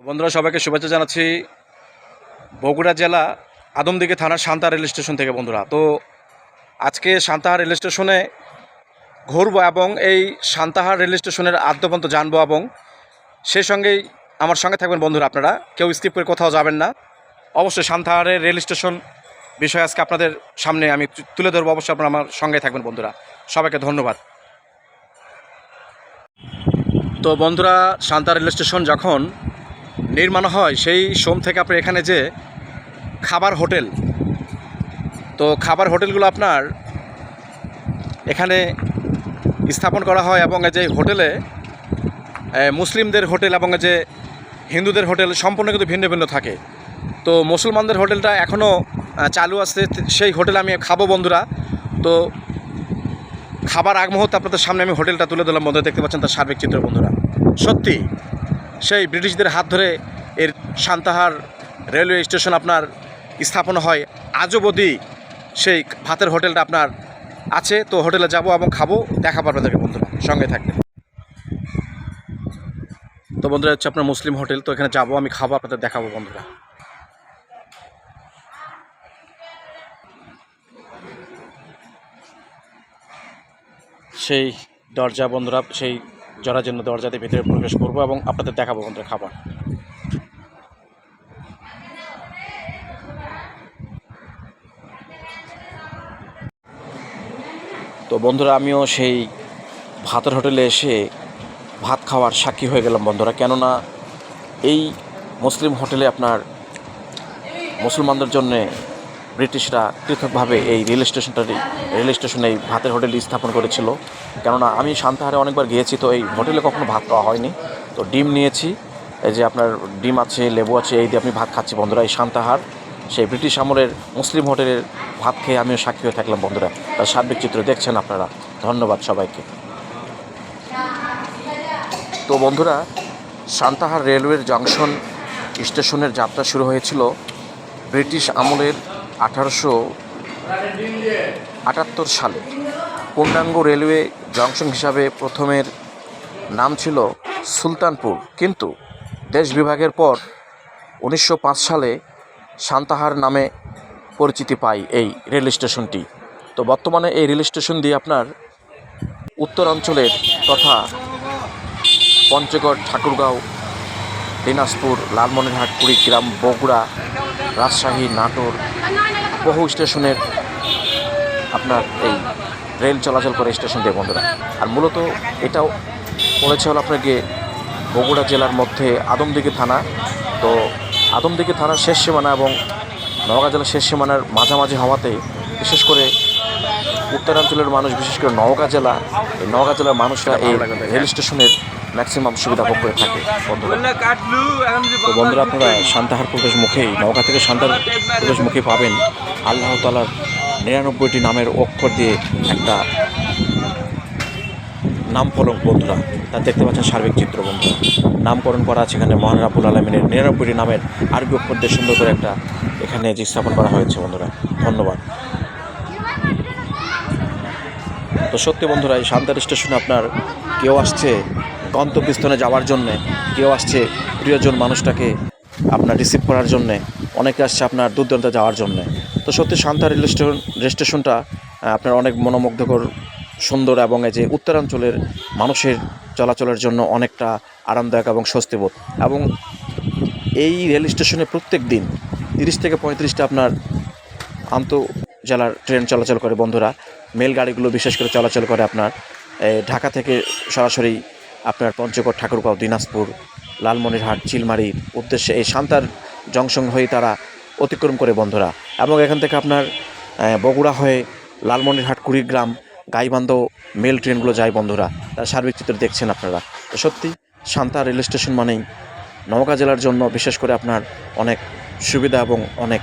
বন্ধুরা, সবাইকে শুভেচ্ছা জানাচ্ছি। বগুড়া জেলা আদমদিঘি থানার সান্তা রেল স্টেশন থেকে, বন্ধুরা। তো আজকে সান্তাহার রেল স্টেশনে ঘুরবো এবং এই সান্তাহার রেল স্টেশনের আদ্যপন্ত জানব এবং সেই সঙ্গেই আমার সঙ্গে থাকবেন বন্ধুরা আপনারা। কেউ স্কিপ করে কোথাও যাবেন না। অবশ্যই সান্তাহারের রেল স্টেশন বিষয়ে আজকে আপনাদের সামনে আমি তুলে ধরবো। অবশ্যই আপনারা আমার সঙ্গে থাকবেন বন্ধুরা। সবাইকে ধন্যবাদ। তো বন্ধুরা সান্তা রেল স্টেশন যখন নির্মাণ হয় সেই সোম থেকে আপনার এখানে যে খাবার হোটেল, তো খাবার হোটেলগুলো আপনার এখানে স্থাপন করা হয় এবং যে হোটেলে মুসলিমদের হোটেল এবং যে হিন্দুদের হোটেল সম্পূর্ণ কিন্তু ভিন্ন ভিন্ন থাকে। তো মুসলমানদের হোটেলটা এখনও চালু আছে, সেই হোটেলে আমি খাব বন্ধুরা। তো খাবার আগ মুহূর্তে আপনাদের সামনে আমি হোটেলটা তুলে দিলাম বন্ধুরা, দেখতে পাচ্ছেন তার সার্বিক চিত্র বন্ধুরা। সত্যি সেই ব্রিটিশদের হাত ধরে এর সান্তাহার রেলওয়ে স্টেশন আপনার স্থাপন হয়। আজও অবধি সেই ভাতের হোটেলটা আপনার আছে। তো হোটেলে যাব এবং খাব দেখাবো আপনাদেরকে বন্ধুরা। সঙ্গে থাকবে তো বন্ধুরা, হচ্ছে আপনার মুসলিম হোটেল, তো এখানে যাব, আমি খাব, আপনাদের দেখাবো বন্ধুরা। সেই দরজা বন্ধুরা, সেই জরাজীর্ণ দরজাতে ভিতরে প্রবেশ করব এবং আপনাদের দেখাবো বন্ধুরা খাবার। তো বন্ধুরা, আমিও সেই ভাতের হোটেলে এসে ভাত খাওয়ার সাক্ষী হয়ে গেলাম বন্ধুরা। কেননা এই মুসলিম হোটেলে আপনার মুসলমানদের জন্যে ব্রিটিশরা পৃথকভাবে এই রেল স্টেশনটারই রেল স্টেশনে এই ভাতের হোটেলটি স্থাপন করেছিল। কেননা আমি শান্তাহারে অনেকবার গিয়েছি, তো এই হোটেলে কখনো ভাত খাওয়া হয়নি। তো ডিম নিয়েছি, এই যে আপনার ডিম আছে, লেবু আছে, এই দিয়ে আপনি ভাত খাচ্ছি বন্ধুরা, এই শান্তাহার সেই ব্রিটিশ আমলের মুসলিম হোটেলের ভাত খেয়ে আমিও সাক্ষী হয়ে থাকলাম বন্ধুরা। তার সার্বিক চিত্র দেখছেন আপনারা। ধন্যবাদ সবাইকে। তো বন্ধুরা, সান্তাহার রেলওয়ের জংশন স্টেশনের যাত্রা শুরু হয়েছিল ব্রিটিশ আমলের আঠারোশো আটাত্তর সালে পূর্ণাঙ্গ রেলওয়ে জংশন হিসাবে প্রথমের নাম ছিল সুলতানপুর। কিন্তু দেশ বিভাগের পর উনিশশো পাঁচ সালে সান্তাহার নামে পরিচিতি পায় এই রেল স্টেশনটি। তো বর্তমানে এই রেল স্টেশন দিয়ে আপনার উত্তরাঞ্চলের তথা পঞ্চগড়, ঠাকুরগাঁও দিনাজপুর, লালমনিরহাট, কুড়িগ্রাম, বগুড়া, রাজশাহী, নাটোর, বহু স্টেশনের আপনার এই রেল চলাচল করে স্টেশন দিয়ে বন্ধুরা। আর মূলত এটাও পড়েছে হলো আপনাকে বগুড়া জেলার মধ্যে আদমদিঘি থানা। তো আদমদিঘি থানার শেষ সীমানা এবং নওগাঁ জেলার শেষ সীমানার মাঝামাঝি হওয়াতে বিশেষ করে উত্তরাঞ্চলের মানুষ, বিশেষ করে নওগাঁ জেলা, এই নওগাঁ জেলার মানুষরা এই রেল স্টেশনের ম্যাক্সিমাম সুবিধা ভোগ করে থাকে তো বন্ধুরা, আপনারা সান্তাহার প্রবেশ মুখেই নৌকা থেকে সান্তার প্রবেশ মুখে পাবেন আল্লাহ তালার নিরানব্বইটি নামের অক্ষর দিয়ে একটা নাম ফলক বন্ধুরা। তা দেখতে পাচ্ছেন সার্বিক চিত্র বন্ধুরা। নামকরণ করা আছে এখানে মহান রাবুল আলমিনের নিরানব্বইটি নামের আরবি অক্ষর দিয়ে সুন্দর করে একটা এখানে যে স্থাপন করা হয়েছে বন্ধুরা। ধন্যবাদ। তো সত্যি বন্ধুরা, এই সান্তার স্টেশনে আপনার কেউ আসছে গন্তব্যস্থানে যাওয়ার জন্যে কেউ আসছে প্রিয়জন মানুষটাকে আপনার রিসিভ করার জন্যে, অনেকে আসছে আপনার দূর দূরান্তে যাওয়ার জন্যে। তো সত্যি শান্তা রেল স্টেশন, রেল স্টেশনটা আপনার অনেক মনোমুগ্ধকর, সুন্দর এবং এই যে উত্তরাঞ্চলের মানুষের চলাচলের জন্য অনেকটা আরামদায়ক এবং স্বস্তিবোধ। এবং এই রেল স্টেশনে প্রত্যেক দিন তিরিশ থেকে পঁয়ত্রিশটা আপনার আন্ত জেলার ট্রেন চলাচল করে বন্ধুরা। মেল গাড়িগুলো বিশেষ করে চলাচল করে আপনার ঢাকা থেকে সরাসরি আপনার পঞ্চগড় ঠাকুরগাঁও, দিনাজপুর, লালমনিরহাট চিলমারির উদ্দেশ্যে এই সান্তার জংশন হয়ে তারা অতিক্রম করে বন্ধুরা। এবং এখান থেকে আপনার বগুড়া হয়ে লালমনিরহাট, কুড়িগ্রাম, গাইবান্ধ মেল ট্রেনগুলো যায় বন্ধুরা। তার সার্বিক চিত্র দেখছেন আপনারা। তো সত্যি সান্তা রেল স্টেশন মানেই নওগাঁ জেলার জন্য বিশেষ করে আপনার অনেক সুবিধা এবং অনেক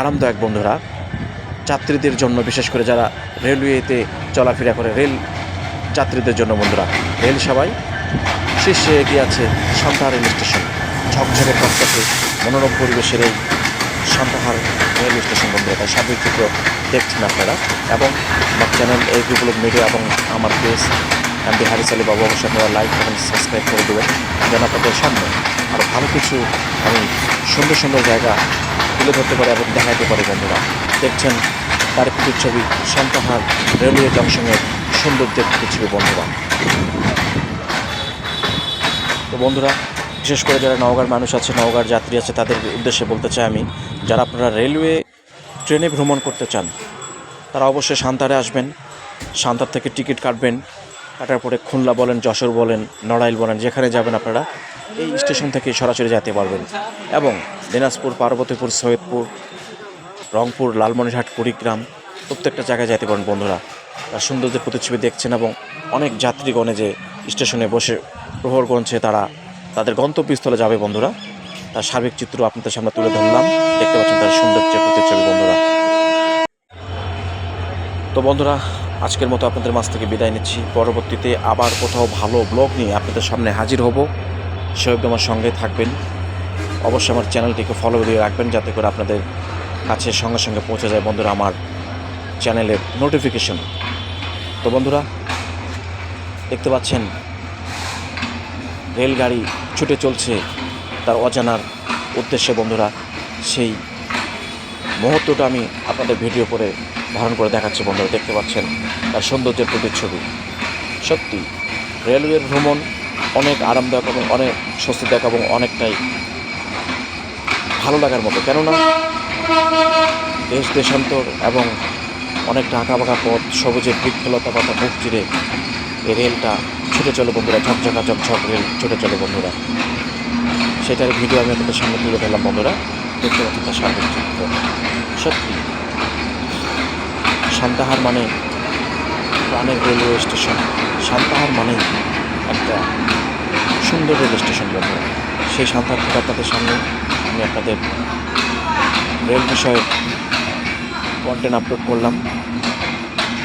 আরামদায়ক বন্ধুরা। যাত্রীদের জন্য বিশেষ করে যারা রেলওয়েতে চলাফেরা করে, রেল যাত্রীদের জন্য বন্ধুরা, রেল সেবায় শীর্ষে এগিয়ে আছে সান্তাহার রেল স্টেশন। ঝকঝকে টকটকে মনোরম পরিবেশের এই সান্তাহার রেল স্টেশন বন্ধুরা, তাই সার্বিক চিত্র দেখছেন আপনারা। এবং আমার চ্যানেল এই গুগল মিডিয়া এবং আমার পেজ এমডি হারিস আলী বাবু অবশ্যই আপনারা লাইক কমেন্ট সাবস্ক্রাইব করে দেবেন, যেন আপনাদের সামনে আরও ভালো কিছু আমি সুন্দর সুন্দর জায়গা তুলে ধরতে পারি এবং দেখাতে পারি বন্ধুরা। দেখছেন তার প্রতিচ্ছবি সান্তাহার রেলওয়ে জংশনের সৌন্দর্যের প্রতিচ্ছবি বন্ধুরা তো বন্ধুরা, বিশেষ করে যারা নওগাঁর মানুষ আছে, নওগাঁর যাত্রী আছে, তাদের উদ্দেশ্যে বলতে চাই আমি, যারা আপনারা রেলওয়ে ট্রেনে ভ্রমণ করতে চান, তারা অবশ্যই সান্তারে আসবেন, সান্তার থেকে টিকিট কাটবেন, কাটার পরে খুলনা বলেন, যশোর বলেন, নড়াইল বলেন, যেখানে যাবেন আপনারা, এই স্টেশন থেকে সরাসরি যেতে পারবেন। এবং দিনাজপুর, পার্বতীপুর, সৈয়দপুর, রংপুর, লালমনিরহাট, কুড়িগ্রাম, প্রত্যেকটা জায়গায় যেতে পারেন বন্ধুরা। তার সৌন্দর্যের প্রতিচ্ছবি দেখছেন এবং অনেক যাত্রীগণে যে স্টেশনে বসে প্রহর করছে তারা তাদের গন্তব্যস্থলে যাবে বন্ধুরা। তার সার্বিক চিত্র আপনাদের সামনে তুলে ধরলাম। দেখতে পাচ্ছেন তার সৌন্দর্যের প্রতিচ্ছবি বন্ধুরা। তো বন্ধুরা, আজকের মতো আপনাদের মাছ থেকে বিদায় নিচ্ছি। পরবর্তীতে আবার কোথাও ভালো ব্লগ নিয়ে আপনাদের সামনে হাজির হব। সে অবধি আমার সঙ্গে থাকবেন। অবশ্যই আমার চ্যানেলটিকে ফলো দিয়ে রাখবেন যাতে করে আপনাদের কাছে সঙ্গে সঙ্গে পৌঁছে যায় বন্ধুরা আমার চ্যানেলের নোটিফিকেশন। তো বন্ধুরা, দেখতে পাচ্ছেন, রেলগাড়ি ছুটে চলছে তার অজানার উদ্দেশ্যে বন্ধুরা। সেই মুহূর্তটা আমি আপনাদের ভিডিও করে ধারণ করে দেখাচ্ছি বন্ধুরা, দেখতে পাচ্ছেন তার সৌন্দর্যের প্রতিচ্ছবি সত্যি, রেলওয়ের ভ্রমণ অনেক আরামদায়ক এবং অনেক স্বস্তিদায়ক এবং অনেকটাই ভালো লাগার মতো। কেননা, দেশ, দেশান্তর এবং অনেকটা আঁকাবাঁকা পথ, সবুজের বৃক্ষলতা পাতা বুক চিরে এই রেলটা ছুটে চলে বন্ধুরা, ঝকঝকা ঝকঝক রেল ছুটে চলে বন্ধুরা। সেটার ভিডিও আমি আপনাদের সামনে তুলে ধরলাম বন্ধুরা। দেখতে পাচ্ছি তার সার্বিক সত্যি, সান্তাহার মানে প্রাণের রেলওয়ে স্টেশন। সান্তাহার মানে একটা সুন্দর রেল স্টেশন বন্ধুরা। সেই সান্তাহার থেকে আপনাদের সামনে আমি আপনাদের রেল বিষয়ে কন্টেন্ট আপলোড করলাম।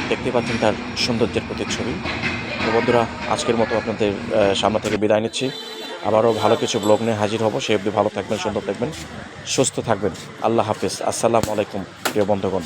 দেখতে পাচ্ছেন তার সৌন্দর্যের প্রতিচ্ছবি তো বন্ধুরা, আজকের মতো আপনাদের সামনে থেকে বিদায় নিচ্ছি। আবারও ভালো কিছু ব্লগ নিয়ে হাজির হব। সে অব্দি ভালো থাকবেন, সুন্দর থাকবেন, সুস্থ থাকবেন। আল্লাহ হাফিজ। আসসালামু আলাইকুম, প্রিয় বন্ধুগণ।